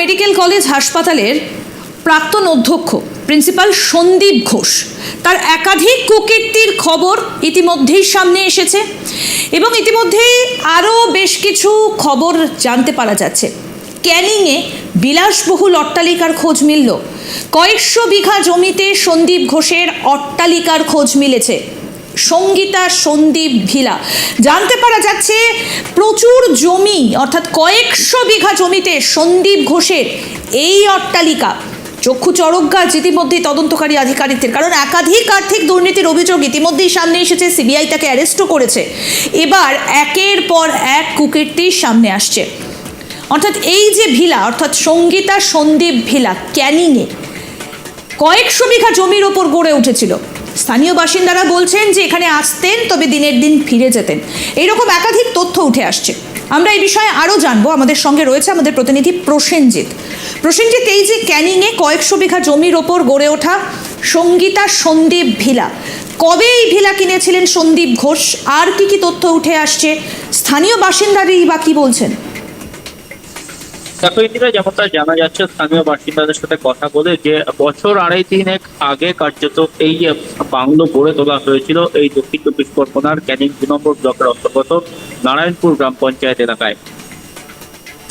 Medical college হাসপাতালের প্রাক্তন অধ্যক্ষ, প্রিন্সিপাল সন্দীপ ঘোষ। তার একাধিক কুকীর্তির খবর ইতিমধ্যেই সামনে এসেছে এবং ইতিমধ্যেই আরও বেশ কিছু খবর জানতে পারা যাচ্ছে। ক্যানিংয়ে বিলাসবহুল অট্টালিকার খোঁজ মিলল। কয়েকশো বিঘা জমিতে সন্দীপ ঘোষের অট্টালিকার খোঁজ মিলেছে। সঙ্গীতা সন্দীপ ভিলা। জানতে পারা যাচ্ছে, প্রচুর জমি, অর্থাৎ কয়েকশো বিঘা জমিতে সন্দীপ ঘোষের এই অট্টালিকা। চক্ষু চড়ক গাছ ইতিমধ্যেই তদন্তকারী আধিকারিকদের, কারণ একাধিক আর্থিক দুর্নীতির অভিযোগ ইতিমধ্যেই সামনে এসেছে, সিবিআই তাকে অ্যারেস্টও করেছে। এবার একের পর এক কুকীর্তির সামনে আসছে। অর্থাৎ এই যে ভিলা, অর্থাৎ সঙ্গীতা সন্দীপ ভিলা ক্যানিংয়ে কয়েকশো বিঘা জমির ওপর গড়ে উঠেছিল। স্থানীয় বাসিন্দারা বলছেন যে এখানে আসতেন, তবে দিনের দিন ফিরে যেতেন। এইরকম একাধিক তথ্য উঠে আসছে। আমরা এই বিষয়ে আরও জানব। আমাদের সঙ্গে রয়েছে আমাদের প্রতিনিধি প্রসেনজিৎ। প্রসেনজিৎ, এই যে ক্যানিংয়ে কয়েকশো বিঘা জমির ওপর গড়ে ওঠা সঙ্গীতা সন্দীপ ভিলা, কবে এই ভিলা কিনেছিলেন সন্দীপ ঘোষ? আর কি কি তথ্য উঠে আসছে? স্থানীয় বাসিন্দারাই বা কি বলছেন? ইন্দিরা যেমনটা জানা যাচ্ছে, স্থানীয় বাসিন্দাদের সাথে কথা বলে যে, বছর আড়াই তিনেক আগে কার্যত এই বাংলো গড়ে তোলা হয়েছিল এই দক্ষিণ চব্বিশ পরগনার ক্যানিং দু নম্বর ব্লকের অন্তর্গত নারায়ণপুর গ্রাম পঞ্চায়েত এলাকায়।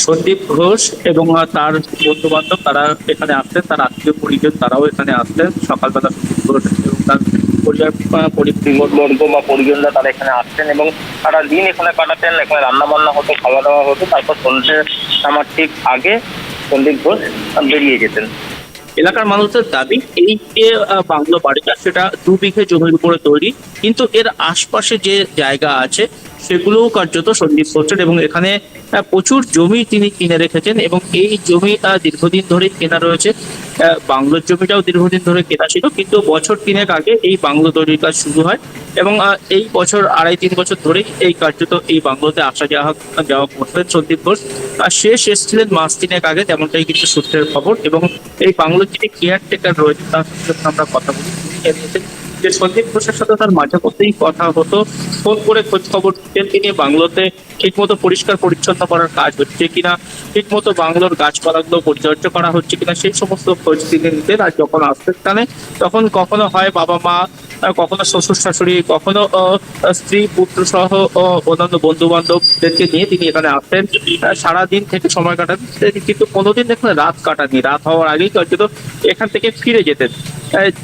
সন্দীপ ঘোষ এবং তার বন্ধু বান্ধব তারা এখানে আসতেন তার আত্মীয় পরিজন তারাও এখানে আসতেন সকালবেলা সন্দীপ ঘোষ এবং তার পরিবার পরিবর্গ বা পরিজনরা তারা এখানে আসতেন এবং তারা দিন এখানে কাটাতেন, এখানে রান্না বান্না হতো খাওয়া দাওয়া হতো। তারপর সন্ধ্যে, আমার ঠিক আগে সন্দীপ ঘোষ বেরিয়ে যেতেন এলাকার মানুষের দাবি এই যে বাংলো বাড়িটা, সেটা দু বিঘে জমির উপরে তৈরি। কিন্তু এর আশপাশে যে জায়গা আছে সেগুলোও কার্যত সন্দীপ ঘোষের এবং এখানে প্রচুর জমি তিনি কিনে রেখেছেন এবং এই জমি দীর্ঘদিন ধরে কেনা রয়েছে। বাংলোর জমিটাও দীর্ঘদিন ধরে কেনা ছিল, কিন্তু বছর তিনেক আগে এই বাংলো তৈরির কাজ শুরু হয় এবং এই বছর আড়াই তিন বছর ধরেই এই কার্যত এই বাংলোতে আসা যাওয়া যাওয়া করতেন সন্দীপ ঘোষ। আর শেষ এসেছিলেন মাস তিনেক আগে, তেমনটাই কিন্তু সূত্রের খবর এবং এই বাংলোর যিনি কেয়ারটেকার রয়েছে তার সাথে আমরা কথা বলি। জানিয়েছেন যে সন্দীপ ঘোষের সাথে তার মাঝে মধ্যেই কথা হতো, ফোন করে খোঁজ খবর দিতেন তিনি বাংলোতে ঠিকমতো পরিষ্কার পরিচ্ছন্ন করার কাজ হচ্ছে কিনা, ঠিকমতো বাংলোর গাছপালাগুলো পরিচর্যা করা হচ্ছে কিনা, সেই সমস্ত খোঁজ তিনি নিতেন। আর যখন আসতেন স্থানে তখন কখনো হয় বাবা মা কখনো শ্বশুর শাশুড়ি, কখনো স্ত্রী, পুত্র সহ অন্যান্য বন্ধু বান্ধবদেরকে নিয়ে তিনি এখানে আসতেন। সারাদিন থেকে সময় কাটাতেন। কিন্তু কোনোদিন এখানে রাত কাটাননি। রাত হওয়ার আগেই কার্যত এখান থেকে ফিরে যেতেন।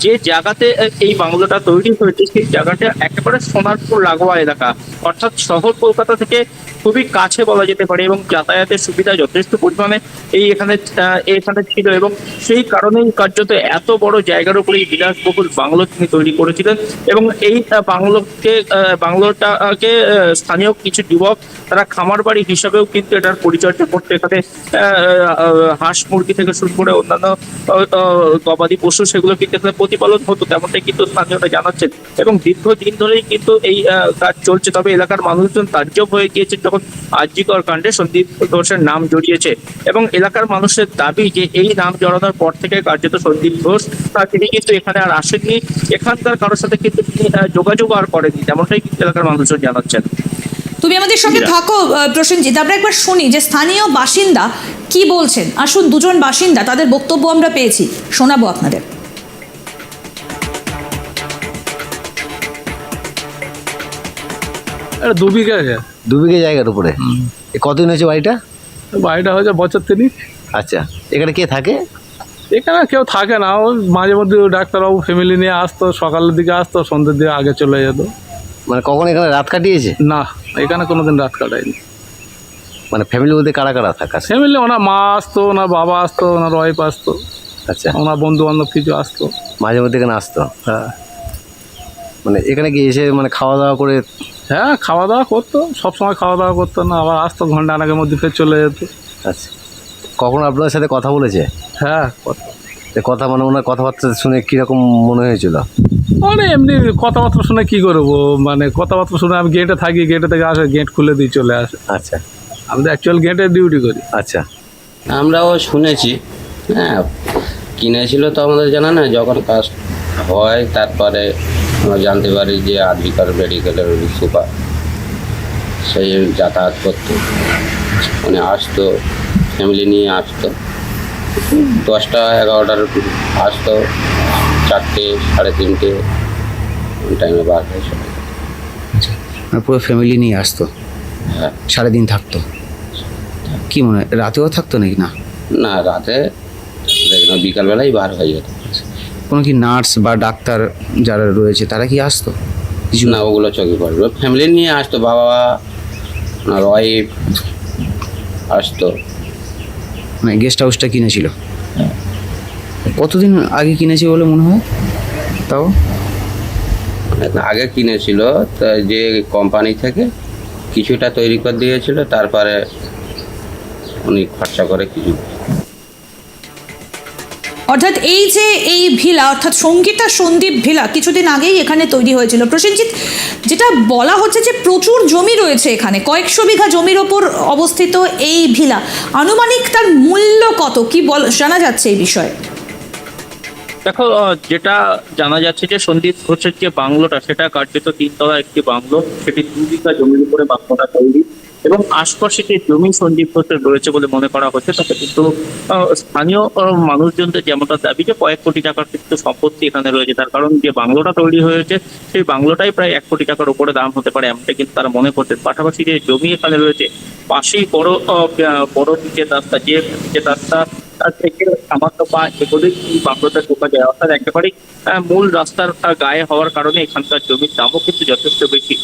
যে জায়গাতে এই এই বাংলোটা তৈরি হয়েছে, সেই জায়গাটা একেবারে সোনারপুর লাগোয়া এলাকা। অর্থাৎ শহর কলকাতা থেকে খুবই কাছে বলা যেতে পারে এবং যাতায়াতের সুবিধা যথেষ্ট পরিমাণে এই এখানে এখানে ছিল এবং সেই কারণেই কার্যত এত বড় জায়গার উপরে এই বিলাসবহুল বাংলো তিনি তৈরি করেছিলেন এবং এই বাংলোকে বাংলোটাকে স্থানীয় কিছু যুবক তারা খামার বাড়ি হিসাবেও কিন্তু এটার পরিচর্যা করতে। এখানে হাঁস মুরগি থেকে শুরু করে অন্যান্য গবাদি পশু সেগুলো কিন্তু এখানে প্রতিপালন হতো, তেমনটাই কিন্তু স্থানীয়রা জানাচ্ছেন। এবং দীর্ঘদিন ধরেই কিন্তু এই কাজ চলছে। তবে এলাকার মানুষজন তাজ্জব হয়ে গিয়েছে যখন আর্যিকর কাণ্ডে সন্দীপ ঘোষের নাম জড়িয়েছে। এবং এলাকার মানুষের দাবি যে এই নাম জড়ানোর পর থেকে কার্যত সন্দীপ ঘোষ তা তিনি কিন্তু এখানে আর আসেননি। এখানকার কারোর সাথে কিন্তু তিনি যোগাযোগ আর করেনি তেমনটাই কিন্তু এলাকার মানুষজন জানাচ্ছেন। তুমি আমাদের সঙ্গে থাকো প্রসেনজিৎ। আমরা একবার শুনি যে স্থানীয় বাসিন্দা কি বলছেন? আসুন দুজন বাসিন্দা তাদের বক্তব্য আমরা পেয়েছি। শোনাবো আপনাদের। এটা দু বিঘা দু বিঘে জায়গার উপরে। এ কতদিন হয়েছে বাড়িটা? বাড়িটা হয়েছে বছর তিনিক। আচ্ছা এখানে কে থাকে? এখানে কেউ থাকে না ও মাঝে মধ্যে ডাক্তারবাবু ফ্যামিলি নিয়ে আসতো সকালের দিকে আসতো সন্ধ্যের দিকে আগে চলে যেত। মানে কখন এখানে রাত কাটিয়েছে? না এখানে কোনোদিন রাত কাটায়নি। মানে ফ্যামিলির মধ্যে কারা কারা থাকা ফ্যামিলি ওনার মা আসতো ওনার বাবা আসতো ওনার ওয়াইফ আসতো আচ্ছা। ওনার বন্ধু বান্ধব কিছু আসতো। মাঝে মধ্যে এখানে আসতো? হ্যাঁ। মানে এখানে কি এসে মানে খাওয়া দাওয়া করে হ্যাঁ খাওয়া দাওয়া করতো। সবসময় খাওয়া দাওয়া করতো না আবার আসতো ঘণ্টা আনাগের মধ্যে ফের চলে যেত। আচ্ছা। কখন আপনার সাথে কথা বলেছে? হ্যাঁ কথা মানে ওনার কথাবার্তা শুনে কীরকম মনে হয়েছিল? মানে এমনি কথাবার্তা শুনে কি করব? মানে কথাবার্তা শুনে আমি গেটে থাকি গেটে থেকে আসে গেট খুলে দিয়ে চলে আসে। আচ্ছা। আমি তো অ্যাকচুয়াল গেটে ডিউটি করি। আচ্ছা। আমরাও শুনেছি হ্যাঁ। কিনেছিল তো আমাদের জানা না যখন কাজ হয় তারপরে আমরা জানতে পারি যে আদিকার মেডিকেলের সুপার সেই যাতায়াত করতো। মানে আসতো ফ্যামিলি নিয়ে আসতো। দশটা এগারোটার আসতো চারটে সাড়ে তিনটে টাইমে বার হয়ে চলে মানে পুরো ফ্যামিলি নিয়ে আসতো? হ্যাঁ। সারাদিন থাকতো? কি মনে হয় রাতেও থাকতো নাকি না? না রাতে দেখি বিকালবেলাই বার হয়ে যেত। কোনো কি নার্স বা ডাক্তার যারা রয়েছে তারা কি আসতো? কিছু না ওগুলো চোখে পড়বে ফ্যামিলি নিয়ে আসতো বাবা ওনার ওয়াইফ আসতো। মানে গেস্ট হাউসটা কিনেছিল। কতদিন আগে কিনেছে বলে মনে হয়? তাও? আগে কিনেছিল তা যে কোম্পানি থেকে কিছুটা তৈরি করে দিয়েছিল তারপরে উনি খরচা করে কিছু অর্থাৎ এই যে এই ভিলা, অর্থাৎ সঙ্গীতা সন্দীপ ভিলা কিছুদিন আগেই এখানে তৈরি হয়েছিল। প্রসেনজিৎ, যেটা বলা হচ্ছে যে প্রচুর জমি রয়েছে এখানে। কয়েকশো বিঘা জমির ওপর অবস্থিত এই ভিলা। আনুমানিক তার মূল্য কত? কি বল, জানা যাচ্ছে এই বিষয়ে? দেখো যেটা জানা যাচ্ছে যে সন্দীপ ঘোষের যে বাংলোটা, সেটা কার্যত তিনতলা একটি বাংলো। সেটি দু বিঘা জমির উপরে বাংলোটা তৈরি। এবং আশপাশে যে জমি সন্দীপ ঘোষের রয়েছে বলে মনে করা হচ্ছে, তাতে কিন্তু স্থানীয় মানুষজনদের যেমনটা দাবি যে কয়েক কোটি টাকার কিন্তু সম্পত্তি এখানে রয়েছে। তার কারণ যে বাংলোটা তৈরি হয়েছে, সেই বাংলোটাই প্রায় এক কোটি টাকার উপরে দাম হতে পারে এমনটা কিন্তু তারা মনে করতেন পাশাপাশি যে জমি এখানে রয়েছে, পাশেই বড় বড় যে রাস্তা যে রাস্তা থেকে সামান্য বা এগোলে এই বাংলোটা ঢোকা যায়? অর্থাৎ একেবারেই আহ, মূল রাস্তার গায়ে হওয়ার কারণে এখানকার জমির দামও কিন্তু যথেষ্ট বেশি।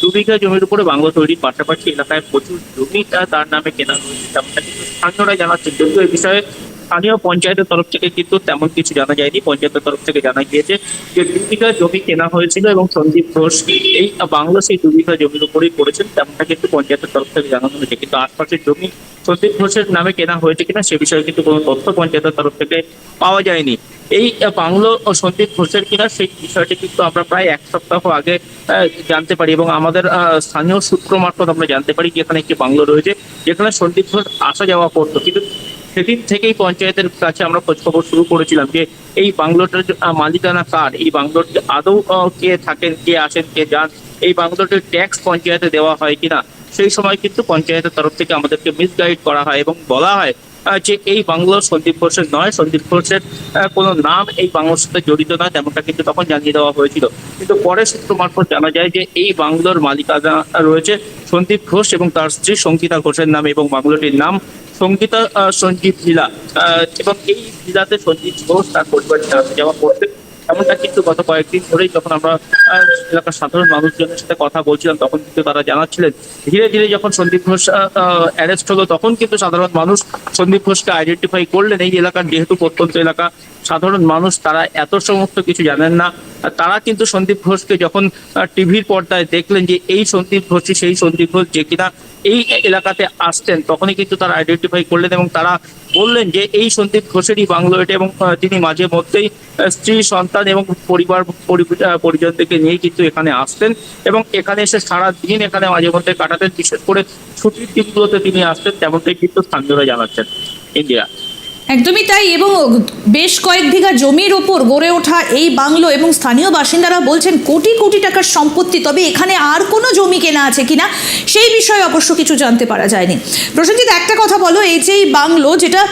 দু বিঘা জমির উপরে বাংলা তৈরির পাশাপাশি এলাকায় প্রচুর জমি তার নামে কেনা হয়েছে তেমনটা কিন্তু স্থানীয়রা জানাচ্ছেন। যদিও এ বিষয়ে স্থানীয় পঞ্চায়েতের তরফ থেকে কিন্তু তেমন কিছু জানা যায়নি। পঞ্চায়েতের তরফ থেকে জানা গিয়েছে যে দু বিঘা জমি কেনা হয়েছিল এবং সন্দীপ ঘোষ এই বাংলো সেই দু বিঘা জমির উপরেই করেছেন তেমনটা কিন্তু পঞ্চায়েতের তরফ থেকে জানানো হয়েছে। কিন্তু আশপাশের জমি সন্দীপ ঘোষের নামে কেনা হয়েছে কিনা সে বিষয়ে কিন্তু কোনো তথ্য পঞ্চায়েতের তরফ থেকে পাওয়া যায়নি। এই বাংলো সন্দীপ ঘোষের কিনা সেই বিষয়টি কিন্তু আমরা প্রায় এক সপ্তাহ আগে জানতে পারি এবং আমাদের স্থানীয় সূত্র মারফত আমরা জানতে পারি যে এখানে একটি বাংলো রয়েছে, যেখানে সন্দীপ ঘোষ আসা যাওয়া করতো কিন্তু সেদিন থেকেই পঞ্চায়েতের কাছে আমরা খোঁজখবর শুরু করেছিলাম যে এই বাংলোটার মালিকানা কার? এই বাংলোটি আদৌ কে থাকেন, কে আসেন, কে যান? এই বাংলোটির ট্যাক্স পঞ্চায়েতে দেওয়া হয় কিনা? সেই সময় কিন্তু পঞ্চায়েতের তরফ থেকে আমাদেরকে মিসগাইড করা হয় এবং বলা হয় যে এই বাংলো সন্দীপ ঘোষের নয়। সন্দীপ ঘোষের কোনো নাম এই বাংলোর সাথে জড়িত নয় তেমনটা কিন্তু তখন জানিয়ে দেওয়া হয়েছিল। কিন্তু পরে সূত্র মারফত জানা যায় যে এই বাংলোর মালিকানা রয়েছে সন্দীপ ঘোষ এবং তার স্ত্রী সঙ্গীতা ঘোষের নাম এবং বাংলোটির নাম সঙ্গীতা সঞ্জীব ভিলা এবং এই ভিলাতে সঞ্জীব ঘোষ তার পরিবার যাওয়া করতেন এমনটা কিন্তু গত কয়েকদিন ধরেই যখন আমরা এলাকার সাধারণ মানুষজনের সাথে কথা বলছিলাম, তখন কিন্তু তারা জানাচ্ছিলেন, ধীরে ধীরে যখন সন্দীপ ঘোষ অ্যারেস্ট হলো, তখন কিন্তু সাধারণ মানুষ সন্দীপ ঘোষকে আইডেন্টিফাই করলেন। এই এলাকার যেহেতু প্রত্যন্ত এলাকা, সাধারণ মানুষ তারা এত সমস্ত কিছু জানেন না। তারা কিন্তু সন্দীপ ঘোষকে যখন টিভির পর্দায় দেখলেন যে এই সন্দীপ ঘোষই সেই সন্দীপ ঘোষ যে কিনা এই এলাকাতে আসতেন তখনই কিন্তু তারা আইডেন্টিফাই করলেন এবং তারা বললেন যে এই সন্দীপ ঘোষেরই বাংলো এটা এবং তিনি মাঝে মধ্যেই স্ত্রী, সন্তান এবং পরিবার, পরি- পরিজনদেরকে নিয়ে কিন্তু এখানে আসতেন এবং এখানে এসে সারা দিন এখানে মাঝে মধ্যে কাটাতেন। বিশেষ করে ছুটির দিনগুলোতে তিনি আসতেন, তেমনটাই কিন্তু স্থানীয়রা জানাচ্ছেন। ইন্ডিয়া একদমই তাই এবং বেশ কয়েক বিঘা জমির ওপর গড়ে ওঠা এই বাংলো এবং স্থানীয় বাসিন্দারা বলছেন কোটি কোটি টাকার সম্পত্তি, তবে এখানে আর কোনো জমি কেনা আছে কিনা সেই বিষয়ে অবশ্য কিছু জানতে পারা যায়নি। প্রসেনজিৎ, একটা কথা বলো, এই যে এই বাংলো যেটা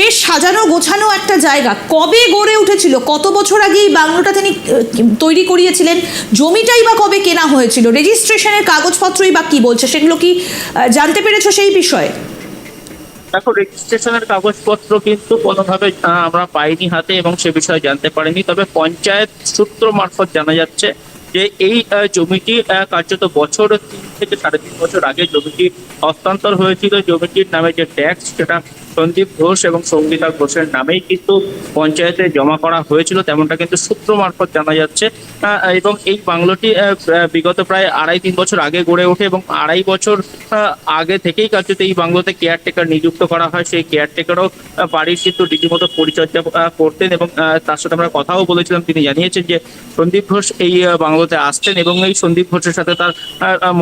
বেশ সাজানো গোছানো একটা জায়গা, কবে গড়ে উঠেছিল? কত বছর আগে এই বাংলোটা তিনি তৈরি করিয়েছিলেন? জমিটাই বা কবে কেনা হয়েছিল? রেজিস্ট্রেশনের কাগজপত্রই বা কি বলছে? সেগুলো কি জানতে পেরেছ সেই বিষয়ে? দেখো রেজিস্ট্রেশনের কাগজপত্র কিন্তু কোনোভাবে আমরা পাইনি হাতে এবং সে বিষয়ে জানতে পারিনি। তবে পঞ্চায়েত সূত্র মারফত জানা যাচ্ছে যে এই জমিটি কার্যত বছর তিন থেকে সাড়ে তিন বছর আগে জমিটি হস্তান্তর হয়েছিল। জমিটির নামে যে ট্যাক্স, সেটা সন্দীপ ঘোষ এবং সঙ্গীতা ঘোষের নামেই কিন্তু পঞ্চায়েতে জমা করা হয়েছিল, তেমনটা কিন্তু সূত্র মারফত জানা যাচ্ছে। এবং এই বাংলোটি বিগত প্রায় আড়াই তিন বছর আগে গড়ে ওঠে এবং আড়াই বছর আগে থেকেই কার্যত এই বাংলোতে কেয়ারটেকার নিযুক্ত করা হয়। সেই কেয়ারটেকারও বাড়ির কিন্তু রীতিমতো পরিচর্যা করতেন এবং তার সাথে আমরা কথাও বলেছিলাম। তিনি জানিয়েছেন যে সন্দীপ ঘোষ এই বাংলোতে আসতেন এবং এই সন্দীপ ঘোষের সাথে তার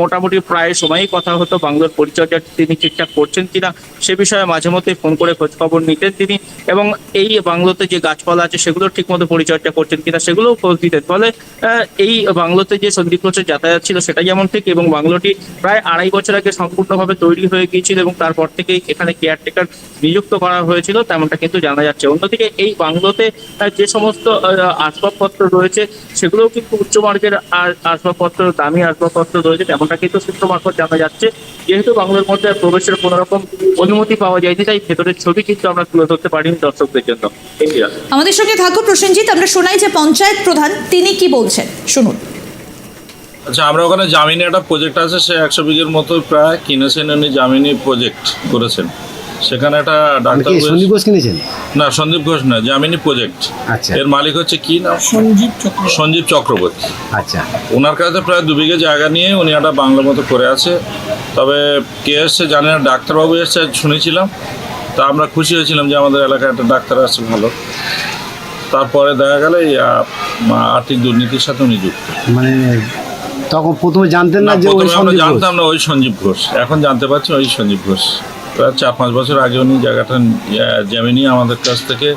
মোটামুটি প্রায় সময়ই কথা হতো। বাংলোর পরিচর্যা তিনি ঠিকঠাক করছেন কিনা সে বিষয়ে মাঝে মধ্যে ফোন করে খোঁজ খবর নিতেন তিনি এবং এই বাংলোতে যে গাছপালা আছে সেগুলো ঠিকমতো পরিচর্যা করছেন কিনা সেগুলোও খোঁজ দিতেন ফলে এই বাংলোতে যে সন্দীপ ঘোষের যাতায়াত ছিল সেটা যেমন ঠিক এবং বাংলোটি প্রায় আড়াই বছর আগে সম্পূর্ণভাবে তৈরি হয়ে গিয়েছিল এবং তারপর থেকে এখানে কেয়ারটেকার নিযুক্ত করা হয়েছিল, তেমনটা কিন্তু জানা যাচ্ছে। অন্যদিকে এই বাংলোতে যে সমস্ত আসবাবপত্র রয়েছে সেগুলোও কিন্তু উচ্চমার্গের আর- আসবাবপত্র, দামি আসবাবপত্র রয়েছে, তেমনটা কিন্তু সূত্র মারফত জানা যাচ্ছে। যেহেতু বাংলোর মধ্যে প্রবেশের কোনো রকম অনুমতি পাওয়া যায়নি, তাই ভেতরের ছবি কিন্তু আমরা তুলে ধরতে পারিনি দর্শকদের জন্য। আমাদের সঙ্গে থাকো প্রসেনজিৎ আমরা শোনাই যে পঞ্চায়েত প্রধান তিনি কি বলছেন? শুনুন। আচ্ছা আমরা ওখানে জামিনে একটা প্রজেক্ট আছে সে একশো বিঘের মতো প্রায় কিনেছেন উনি জামিনি প্রজেক্ট করেছেন। সেখানে একটা ডাক্তার সন্দীপ ঘোষ কিনেছেন? না সন্দীপ ঘোষ না জামিনি প্রজেক্ট আচ্ছা। এর মালিক হচ্ছে কি নাম? সঞ্জীব সঞ্জীব চক্রবর্তী। আচ্ছা। ওনার কাছে প্রায় দু বিঘে জায়গা নিয়ে উনি একটা বাংলা মতো করে আছে। তবে কে এসছে জানি না ডাক্তারবাবু এসছে শুনেছিলাম। তা আমরা খুশি হয়েছিলাম যে আমাদের এলাকায় একটা ডাক্তার আছে ভালো। তারপরে দেখা গেল এই আর্থিক দুর্নীতির সাথে উনি যুক্ত। মানে তখন প্রথমে জানতেন না যে আমরা জানতাম না ওই সঞ্জীব ঘোষ। এখন জানতে পারছি ওই সঞ্জীব ঘোষ। প্রায় চার পাঁচ বছর আগে উনি জায়গাটা জমি নিয়ে আমাদের কাছ থেকে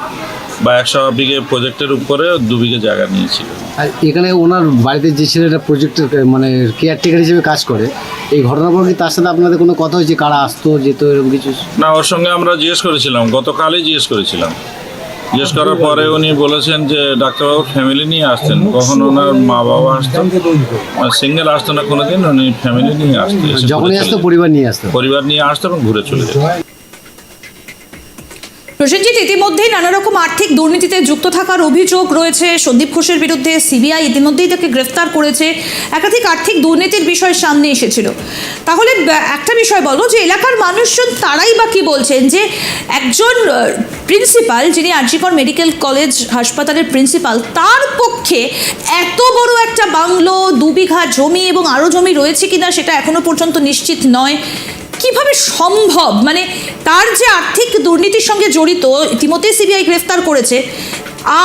বা একশো বিঘে প্রজেক্টের উপরে দু বিঘে জায়গা নিয়েছিল। আর এখানে ওনার বাড়িতে যে ছেলেটা প্রজেক্টের মানে কেয়ারটেকার হিসেবে কাজ করে এই ঘটনার পর কি তার সাথে আপনাদের কোনো কথা হয়েছে? কারা আসতো যেত এরকম কিছু? না ওর সঙ্গে আমরা জিজ্ঞেস করেছিলাম গতকালই জিজ্ঞেস করেছিলাম। জিজ্ঞেস করার পরে উনি বলেছেন যে ডাক্তারবাবুর ফ্যামিলি নিয়ে আসতেন কখন ওনার মা বাবা আসতেন সিঙ্গেল আসতো না কোনোদিন উনি ফ্যামিলি নিয়ে আসতেন যখনই আসতো পরিবার নিয়ে আসতেন পরিবার নিয়ে আসতো এবং ঘুরে চলে যেত প্রসেনজিৎ ইতিমধ্যেই নানা রকম আর্থিক দুর্নীতিতে যুক্ত থাকার অভিযোগ রয়েছে। সন্দীপ ঘোষের বিরুদ্ধে সিবিআই ইতিমধ্যেই তাকে গ্রেফতার করেছে। একাধিক আর্থিক দুর্নীতির বিষয় সামনে এসেছিল। তাহলে একটা বিষয় বলো যে, এলাকার মানুষজন তারাই বা কী বলছেন যে, একজন প্রিন্সিপাল যিনি আরজিকর মেডিকেল কলেজ হাসপাতালের প্রিন্সিপাল তার পক্ষে এত বড় একটা বাংলো, দু বিঘা জমি এবং আরও জমি রয়েছে কিনা সেটা এখনও পর্যন্ত নিশ্চিত নয়। কীভাবে সম্ভব? মানে তার যে আর্থিক দুর্নীতির সঙ্গে জড়িত ইতিমধ্যে সিবিআই গ্রেফতার করেছে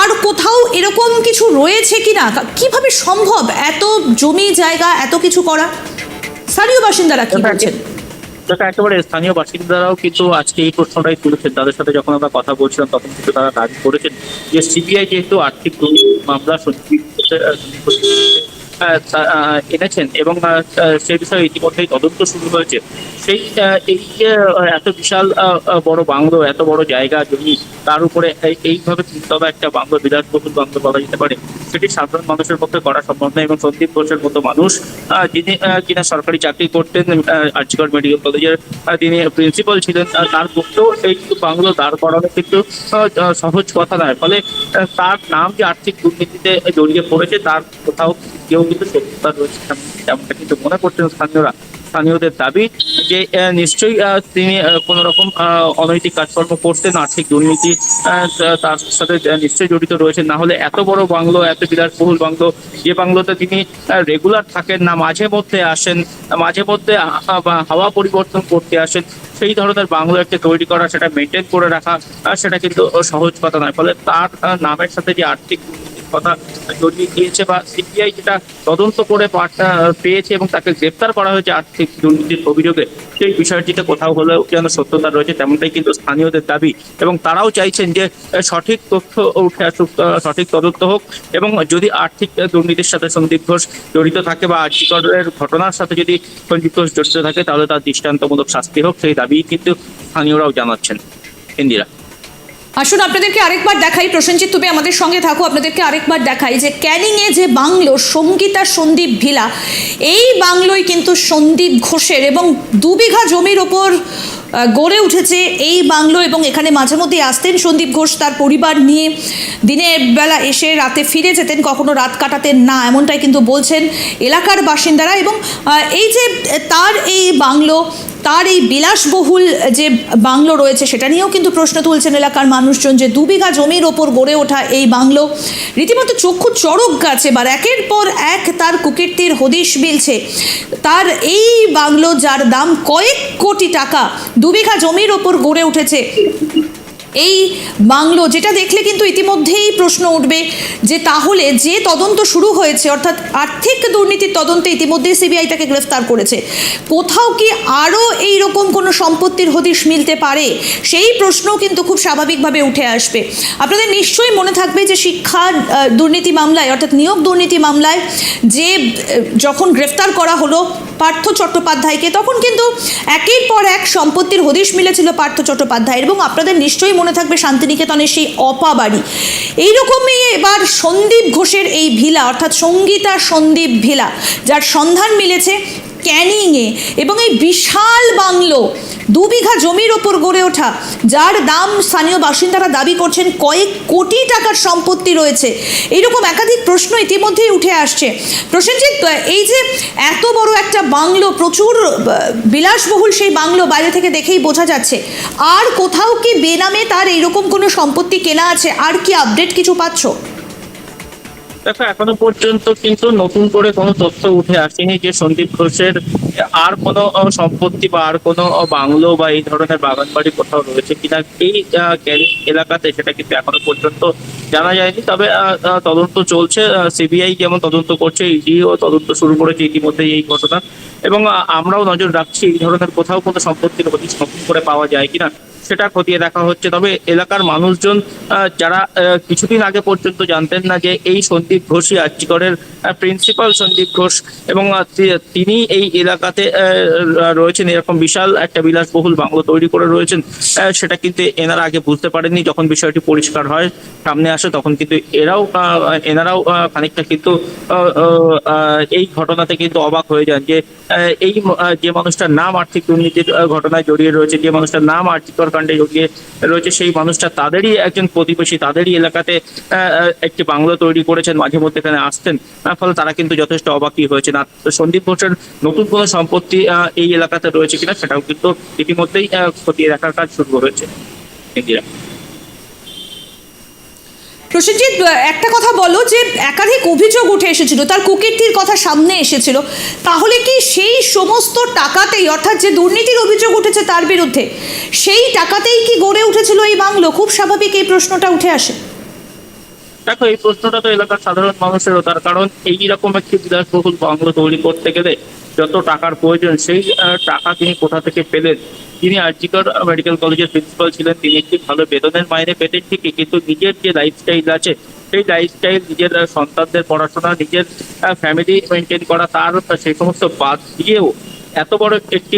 আর কোথাও এরকম কিছু রয়েছে কিনা? কীভাবে সম্ভব এত জমি জায়গা এত কিছু করা? স্থানীয় বাসিন্দারা কি বলছেন? দেখা একেবারে স্থানীয় বাসিন্দারাও কিন্তু আজকে এই প্রশ্নটাই তুলেছেন। তাদের সাথে যখন আমরা কথা বলছিলাম তখন কিন্তু তারা দাবি করেছেন যে সিবিআই যেহেতু আর্থিক দুর্নীতি মামলা সঞ্জীব এনেছেন এবং সে বিষয়ে ইতিমধ্যেই তদন্ত শুরু হয়েছে। সেই এই এত বিশাল বড় বাংলো, এত বড় জায়গা, জমি, তার উপরে এই- এইভাবে তিনতলা একটা বাংলো বিলাসবহুল বাংলো বলা যেতে পারে, সেটি সাধারণ মানুষের পক্ষে করা সম্ভব নয় এবং সন্দীপ ঘোষের মতো মানুষ যিনি কিনা সরকারি চাকরি করতেন আর্চিকর মেডিকেল কলেজের তিনি প্রিন্সিপাল ছিলেন তার পক্ষেও এই বাংলো দাঁড় করানো কিন্তু সহজ কথা নয়। ফলে তার নাম যে আর্থিক দুর্নীতিতে জড়িয়ে পড়েছে, তার কোথাও কেউ কিন্তু রয়েছে তেমনটা কিন্তু মনে করছেন স্থানীয়রা। স্থানীয়দের দাবি যে নিশ্চয়ই তিনি কোন রকম অনৈতিক কাজকর্ম করতেন আর্থিক দুর্নীতি তার সাথে নিশ্চয়ই জড়িত রয়েছেন। না হলে এত বড় বাংলো, এত বাংলো, যে বাংলোতে তিনি রেগুলার থাকেন না, মাঝে মধ্যে আসেন, মাঝে মধ্যে হাওয়া পরিবর্তন করতে আসেন, সেই ধরনের বাংলো একটা তৈরি করা, সেটা মেনটেন করে রাখা সেটা কিন্তু সহজ কথা নয়। ফলে তার নামের সাথে যে আর্থিক কথা জড়িয়ে গিয়েছে বা সিবিআই যেটা তদন্ত করে পেয়েছে এবং তাকে গ্রেপ্তার করা হয়েছে আর্থিক দুর্নীতির অভিযোগে। সেই বিষয়টিতে কোথাও হলেও যেন সত্যতা রয়েছে তেমনটাই কিন্তু স্থানীয়দের দাবি এবং তারাও চাইছেন যে সঠিক তথ্য উঠে আসুক সঠিক তদন্ত হোক এবং যদি আর্থিক দুর্নীতির সাথে সন্দীপ ঘোষ জড়িত থাকে বা আর্থিকরের ঘটনার সাথে যদি সন্দীপ ঘোষ জড়িত থাকে তাহলে তার দৃষ্টান্তমূলক শাস্তি হোক, সেই দাবি কিন্তু স্থানীয়রাও জানাচ্ছেন। ইন্দিরা। আসুন, আপনাদেরকে আরেকবার দেখাই। প্রসেনজিৎ, তুমি আমাদের সঙ্গে থাকো। আপনাদেরকে আরেকবার দেখাই যে ক্যানিংয়ে যে বাংলো, সঙ্গীতা সন্দীপ ভিলা, এই বাংলোই কিন্তু সন্দীপ ঘোষের এবং দু বিঘা জমির ওপর গড়ে উঠেছে এই বাংলো এবং এখানে মাঝে মধ্যে আসতেন সন্দীপ ঘোষ তার পরিবার নিয়ে। দিনের বেলা এসে রাতে ফিরে যেতেন, কখনো রাত কাটাতেন না, এমনটাই কিন্তু বলছেন এলাকার বাসিন্দারা এবং এই যে তার এই বাংলো তার এই বিলাসবহুল যে বাংলো রয়েছে, সেটা নিয়েও কিন্তু প্রশ্ন তুলছেন এলাকার মানুষজন যে দুবিঘা জমির ওপর গড়ে ওঠা এই বাংলো। রীতিমতো চক্ষু চড়ক গাছে বা একের পর এক তার কুকীর্তির হদিশ মিলছে। তার এই বাংলো যার দাম কয়েক কোটি টাকা দুবিঘা জমির ওপর গড়ে উঠেছে। এই বাংলো, যেটা দেখলে কিন্তু ইতিমধ্যেই প্রশ্ন উঠবে যে তাহলে যে তদন্ত শুরু হয়েছে, অর্থাৎ আর্থিক দুর্নীতির তদন্তে ইতিমধ্যেই সিবিআই তাকে গ্রেফতার করেছে, কোথাও কি আরও এই রকম কোনো সম্পত্তির হদিশ মিলতে পারে? সেই প্রশ্নও কিন্তু খুব স্বাভাবিকভাবে উঠে আসবে। আপনাদের নিশ্চয়ই মনে থাকবে যে শিক্ষা দুর্নীতি মামলায়, অর্থাৎ নিয়োগ দুর্নীতি মামলায় যে যখন গ্রেফতার করা হলো পার্থ চট্টোপাধ্যায়কে, তখন কিন্তু একের পর এক সম্পত্তির হদিশ মিলেছিল পার্থ চট্টোপাধ্যায় এবং আপনাদের নিশ্চয়ই মনে থাকবে শান্তিনিকেতনের সেই অপা বাড়ি। এইরকমই এবার সন্দীপ ঘোষের এই ভিলা, অর্থাৎ সঙ্গীতা সন্দীপ ভিলা, যার সন্ধান মিলেছে ক্যানিংয়ে এবং এই বিশাল বাংলো দু বিঘা জমির ওপর গড়ে ওঠা, যার দাম স্থানীয় বাসিন্দারা দাবি করছেন কয়েক কোটি টাকার সম্পত্তি রয়েছে। এইরকম একাধিক প্রশ্ন ইতিমধ্যেই উঠে আসছে। প্রসেনজিৎ, এই যে এত বড় একটা বাংলো, প্রচুর বিলাসবহুল সেই বাংলো বাইরে থেকে দেখেই বোঝা যাচ্ছে। আর কোথাও কি বেনামে তার এইরকম কোনো সম্পত্তি কেনা আছে? আর কি আপডেট কিছু পাচ্ছ? দেখো, এখনও পর্যন্ত কিন্তু নতুন করে কোনো তথ্য উঠে আসেনি যে সন্দীপ ঘোষের আর কোনো সম্পত্তি বা আর কোনো বাংলো বা এই ধরনের বাগান বাড়ি কোথাও রয়েছে কিনা, এই ক্যানিং এলাকাতে সেটা কিন্তু এখনও পর্যন্ত জানা যায়নি। তবে তদন্ত চলছে সিবিআই যেমন তদন্ত করছে, ইডিও তদন্ত শুরু করেছে ইতিমধ্যে এই ঘটনা। এবং আমরাও নজর রাখছি এই ধরনের কোথাও কোনো সম্পত্তির নতুন করে পাওয়া যায় কিনা। সেটা খতিয়ে দেখা হচ্ছে। তবে এলাকার মানুষজন যারা কিছুদিন আগে পর্যন্ত জানতেন না যে এই সন্দীপ ঘোষই আর্চিকরের প্রিন্সিপাল সন্দীপ ঘোষ এবং তিনি এই এলাকাতে রয়েছেন। এরকম বিশাল একটা বিলাসবহুল বাংলো তৈরি করে রয়েছেন। সেটা কিন্তু এনারা আগে বুঝতে পারেননি। যখন বিষয়টি পরিষ্কার হয়, সামনে আসে, তখন কিন্তু এরাও এনারাও খানিকটা কিন্তু এই ঘটনাতে কিন্তু অবাক হয়ে যান যে এই যে মানুষটার নাম আর্থিক দুর্নীতির ঘটনায় জড়িয়ে রয়েছে, যে মানুষটার নাম আর্থিকর কাণ্ডে জড়িয়ে রয়েছে, সেই মানুষটা তাদেরই একজন প্রতিবেশী, তাদেরই এলাকাতে একটি বাংলা তৈরি করেছেন, মাঝে মধ্যে এখানে আসতেন। ফলে তারা কিন্তু যথেষ্ট অবাকি হয়েছে না সন্দীপ ঘোষের নতুন কোনো সম্পত্তি এই এলাকাতে রয়েছে কিনা সেটাও কিন্তু ইতিমধ্যেই খতিয়ে রাখার কাজ শুরু হয়েছে। ইন্দিরা প্রসেনজিৎ একটা কথা বলো যে একাধিক অভিযোগ উঠে এসেছিল, তার কুকীর্তির কথা সামনে এসেছিল, তাহলে কি সেই সমস্ত টাকাতেই, অর্থাৎ যে দুর্নীতির অভিযোগ উঠেছে তার বিরুদ্ধে, সেই টাকাতেই কি গড়ে উঠেছিল এই বাংলো? খুব স্বাভাবিক এই প্রশ্নটা উঠে আসে। দেখো, এই প্রশ্নটা তো এলাকার সাধারণ মানুষেরও তার কারণ এই রকম একটি বিলাসবহুল বাংলো তৈরি করতে গেলে যত টাকার প্রয়োজন, সেই টাকা তিনি কোথা থেকে পেলেন? তিনি আর্জিকর মেডিকেল কলেজের প্রিন্সিপাল ছিলেন, তিনি একটি ভালো বেতনের মাইনে পেতেন, ঠিকই, কিন্তু নিজের যে লাইফস্টাইল আছে, সেই লাইফস্টাইল নিজের সন্তানদের পড়াশোনা, নিজের ফ্যামিলি মেনটেন করা, তার সেই সমস্ত বাদ দিয়েও এত বড় একটি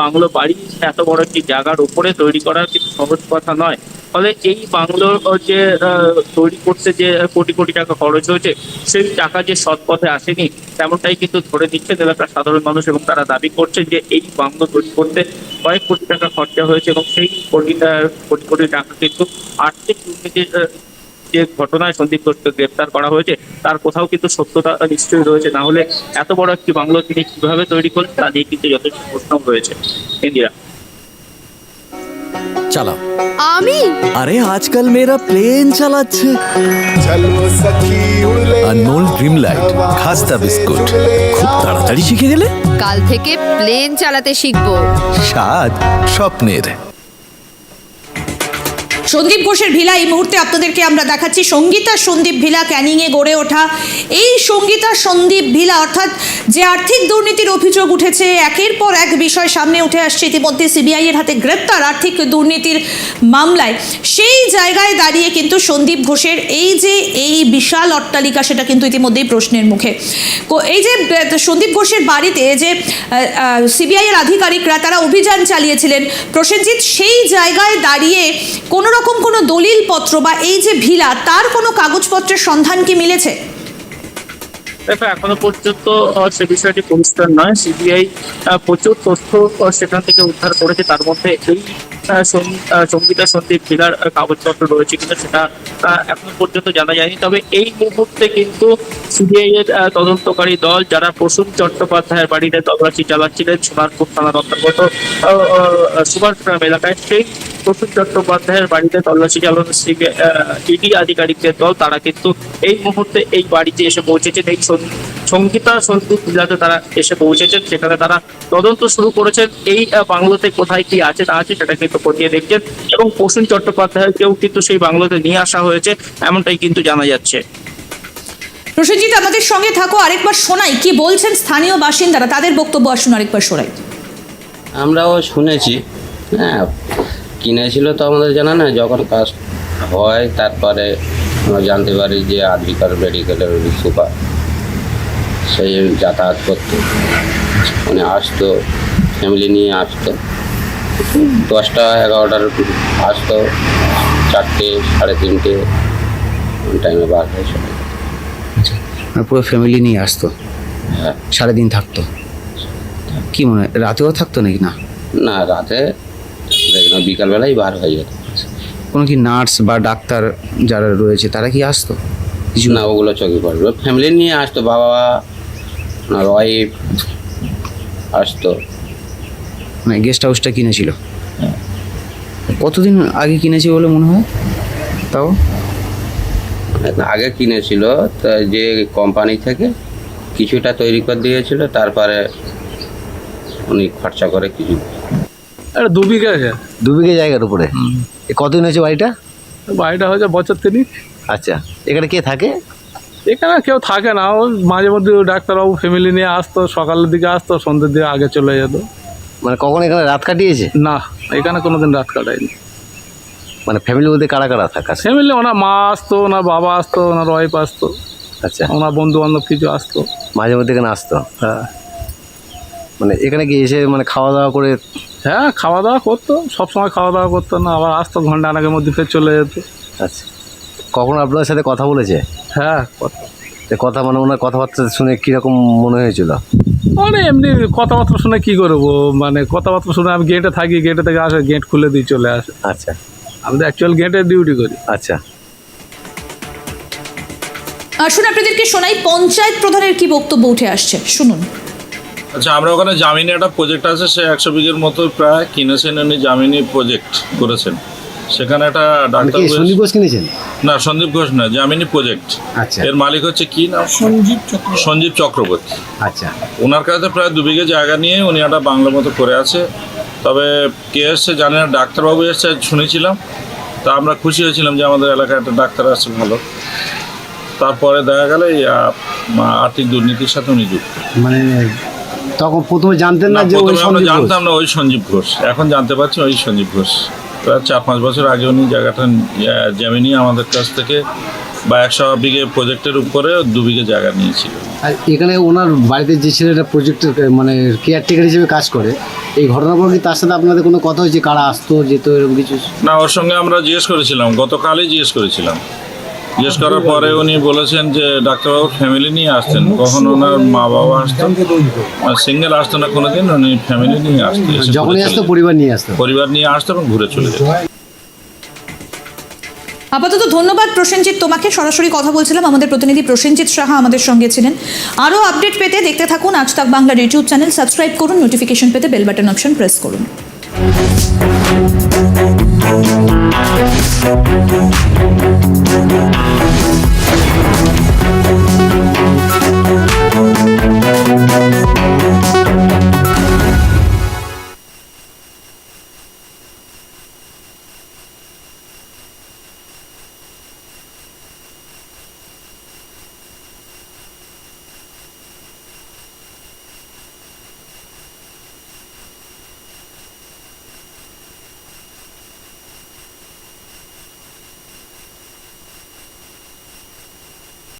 বাংলো বাড়ি, এত বড় একটি জায়গার উপরে তৈরি করা কিন্তু সহজ কথা নয়। ফলে এই বাংলো যে তৈরি করতে যে কোটি কোটি টাকা খরচ হয়েছে, সেই টাকা যে সৎ পথে আসেনি, তেমনটাই কিন্তু ধরে নিচ্ছেন এলাকার সাধারণ মানুষ এবং তারা দাবি করছেন যে এই বাংলো তৈরি করতে কয়েক কোটি টাকা খরচা হয়েছে এবং সেই কোটি কোটি কোটি টাকা কিন্তু আর্থিক দুর্নীতির যে ঘটনায় সন্দীপ ঘোষকে গ্রেপ্তার করা হয়েছে তার কোথাও কিন্তু সত্যতা নিশ্চয়ই রয়েছে। না হলে এত বড় একটি বাংলো তিনি কীভাবে তৈরি করেন তা নিয়ে কিন্তু যথেষ্ট প্রশ্ন রয়েছে। ইন্দিরা। চালা আমি? আরে আজকাল মেরা প্লেন চালাচ্ছে। অনমোল ড্রিম লাইট খাস্তা বিস্কুট খুব তাড়াতাড়ি শিখে গেলে? কাল থেকে প্লেন চালাতে শিখব। স্বাদ স্বপ্নের। সন্দীপ ঘোষের ভিলা এই মুহূর্তে আপনাদেরকে আমরা দেখাচ্ছি। সঙ্গীতা সন্দীপ ভিলা ক্যানিংয়ে গড়ে ওঠা এই সঙ্গীতা সন্দীপ ভিলা, অর্থাৎ যে আর্থিক দুর্নীতির অভিযোগ উঠেছে, একের পর এক বিষয় সামনে উঠে আসছে ইতিমধ্যে সিবিআই এর হাতে গ্রেপ্তার আর্থিক দুর্নীতির মামলায়। সেই জায়গায় দাঁড়িয়ে কিন্তু সন্দীপ ঘোষের এই যে এই বিশাল অট্টালিকা, সেটা কিন্তু ইতিমধ্যেই প্রশ্নের মুখে। এই যে সন্দীপ ঘোষের বাড়িতে যে সিবিআই এর আধিকারিকরা, তারা অভিযান চালিয়েছিলেন। প্রসেনজিৎ, সেই জায়গায় দাঁড়িয়ে কোনো রকম কোনো দলিলপত্র বা এই যে ভিলা তার কোনো কাগজপত্রের সন্ধান কি মিলেছে? দেখো এখনও পর্যন্ত সে বিষয়টি পরিষ্কার নয়। সিবিআই প্রচুর তথ্য সেখান থেকে উদ্ধার করেছে। তার মধ্যে এই সঙ্গীতা সন্দীপ জেলার কাগজপত্র রয়েছে কিনা সেটা এখনও পর্যন্ত জানা যায়নি। তবে এই মুহূর্তে কিন্তু সিবিআই এর তদন্তকারী দল যারা প্রসূন চট্টোপাধ্যায়ের বাড়িতে তল্লাশি চালাচ্ছিলেন সোনারপুর থানার অন্তর্গত আহ, সুভাষগ্রাম এলাকায় সেই প্রসূন চট্টোপাধ্যায়ের বাড়িতে তল্লাশি চালানো ইডি আধিকারিকদের দল তারা কিন্তু এই মুহূর্তে এই বাড়িতে এসে পৌঁছেছেন। এই সন- সংগীতা সন্দীপ জেলাতে তারা এসে পৌঁছেছেন সেখানে তারা তদন্ত শুরু করেছেন। এই বাংলোতে কোথায় কি আছে না আছে সেটা কিন্তু খতিয়ে দেখছেন। এবং প্রসূন চট্টোপাধ্যায়কেও কিন্তু সেই বাংলোতে নিয়ে আসা হয়েছে এমনটাই কিন্তু জানা যাচ্ছে। প্রসেনজিৎ আমাদের সঙ্গে থাকো আরেকবার শোনাই। কি বলছেন স্থানীয় বাসিন্দারা? তাদের বক্তব্য আসুন আরেকবার শোনাই। আমরাও শুনেছি হ্যাঁ। কিনেছিল তো আমাদের জানা না যখন কাজ হয় তারপরে আমরা জানতে পারি যে আদ্রিকার মেডিকেলের সুপার সেই যাতায়াত করতো। মানে আসতো ফ্যামিলি নিয়ে আসতো। দশটা এগারোটার আসতো চারটে সাড়ে তিনটে টাইমে বার হয়ে চলে যেত। আর পুরো ফ্যামিলি নিয়ে আসতো? হ্যাঁ। সারাদিন থাকতো? কি মনে হয় রাতেও থাকতো নাকি না? না রাতে দেখলাম বিকালবেলায় বার হয়ে যেত। কোনো কি নার্স বা ডাক্তার যারা রয়েছে তারা কি আসতো? কিছু না ওগুলো চোখে পড়বে ফ্যামিলি নিয়ে আসতো বাবা ওনার ওয়াইফ আসতো। মানে গেস্ট হাউসটা কিনেছিল। কতদিন আগে কিনেছে বলে মনে হয়? তাও? আগে কিনেছিল তা যে কোম্পানি থেকে কিছুটা তৈরি করে দিয়েছিল তারপরে উনি খরচা করে কিছু এটা দু বিঘা দু বিঘে জায়গার উপরে। এ কতদিন হয়েছে বাড়িটা? বাড়িটা হয়েছে বছর তিনিক। আচ্ছা এখানে কে থাকে? এখানে কেউ থাকে না। ও মাঝে মধ্যে ডাক্তারবাবু ফ্যামিলি নিয়ে আসতো সকালের দিকে আসতো সন্ধ্যের দিকে আগে চলে যেত। মানে কখন এখানে রাত কাটিয়েছে? না এখানে কোনোদিন রাত কাটায়নি। মানে ফ্যামিলির মধ্যে কারা কারা থাকা ফ্যামিলি ওনার মা আসতো ওনার বাবা আসতো ওনার ওয়াইফ আসতো। আচ্ছা। ওনার বন্ধু বান্ধব কিছু আসতো। মাঝে মধ্যে এখানে আসতো? হ্যাঁ। মানে এখানে কি এসে মানে খাওয়া দাওয়া করে হ্যাঁ খাওয়া দাওয়া করতো সবসময় খাওয়া দাওয়া করতো না আবার আসতো ঘণ্টা আনাকের মধ্যে ফের চলে যেত। আচ্ছা। কখন আপনার সাথে কথা বলেছে? হ্যাঁ কথা মানে ওনার কথাবার্তা শুনে কীরকম মনে হয়েছিল? মানে এমনি কথাবার্তা শুনে কি করব মানে কথাবার্তা শুনে আমি গেটে থাকি গেটে থেকে আসে গেট খুলে দিয়ে চলে আসে। আচ্ছা। আমি তো অ্যাকচুয়াল গেটে ডিউটি করি। আচ্ছা। আসুন আপনাদেরকে শোনাই পঞ্চায়েত প্রধানের কি বক্তব্য উঠে আসছে? শুনুন। আচ্ছা আমরা ওখানে জামিনী একটা প্রজেক্ট আছে সে একশো বিঘের মতো প্রায় কিনেছেন উনি জামিনী প্রজেক্ট করেছেন। সেখানে একটা ডাক্তার সন্দীপ ঘোষ কিনেছেন? না সন্দীপ ঘোষ না জামিনী প্রজেক্ট আচ্ছা। এর মালিক হচ্ছে কি নাম? সঞ্জীব সঞ্জীব চক্রবর্তী। আচ্ছা। ওনার কাছে প্রায় দু বিঘে জায়গা নিয়ে উনি একটা বাংলা মতো করে আছে। তবে কে এসছে জানি না ডাক্তারবাবু এসছে শুনেছিলাম। তা আমরা খুশি হয়েছিলাম যে আমাদের এলাকায় একটা ডাক্তার আসছে ভালো। তারপরে দেখা গেল এই আর্থিক দুর্নীতির সাথে উনি যুক্ত। মানে তখন প্রথমে জানতেন না যে ওই আমরা সন্দীপ ঘোষ। জানতাম না ওই সঞ্জীব ঘোষ। এখন জানতে পারছি ওই সঞ্জীব ঘোষ। প্রায় চার পাঁচ বছর আগে উনি জায়গাটা আহ, জমি নিয়ে আমাদের কাছ থেকে বা একশো বিঘে প্রজেক্টের উপরে দু বিঘে জায়গা নিয়েছিল। আর এখানে ওনার বাড়িতে যে ছেলেটা প্রজেক্টের মানে কেয়ারটেকার হিসেবে কাজ করে এই ঘটনার পর কি তার সাথে আপনাদের কোনো কথা হয়েছে? কারা আসতো যেত এরকম কিছু? না ওর সঙ্গে আমরা জিজ্ঞেস করেছিলাম গতকালই জিজ্ঞেস করেছিলাম। জিজ্ঞেস করার পরে উনি বলেছেন যে ডাক্তারবাবু ফ্যামিলি নিয়ে আসতেন কখন ওনার মা বাবা আসতেন সিঙ্গেল আসতো না কোনোদিন উনি ফ্যামিলি নিয়ে আসতেন যখনই আসতো পরিবার নিয়ে আসতো। পরিবার নিয়ে আসতো এবং ঘুরে চলে যেত আপাতত ধন্যবাদ প্রসেনজিৎ তোমাকে। সরাসরি কথা বলছিলাম আমাদের প্রতিনিধি প্রসেনজিৎ সাহা আমাদের সঙ্গে ছিলেন। আরও আপডেট পেতে দেখতে থাকুন আজ তাক বাংলার ইউটিউব চ্যানেল সাবস্ক্রাইব করুন নোটিফিকেশন পেতে বেল বাটন অপশন প্রেস করুন। Thank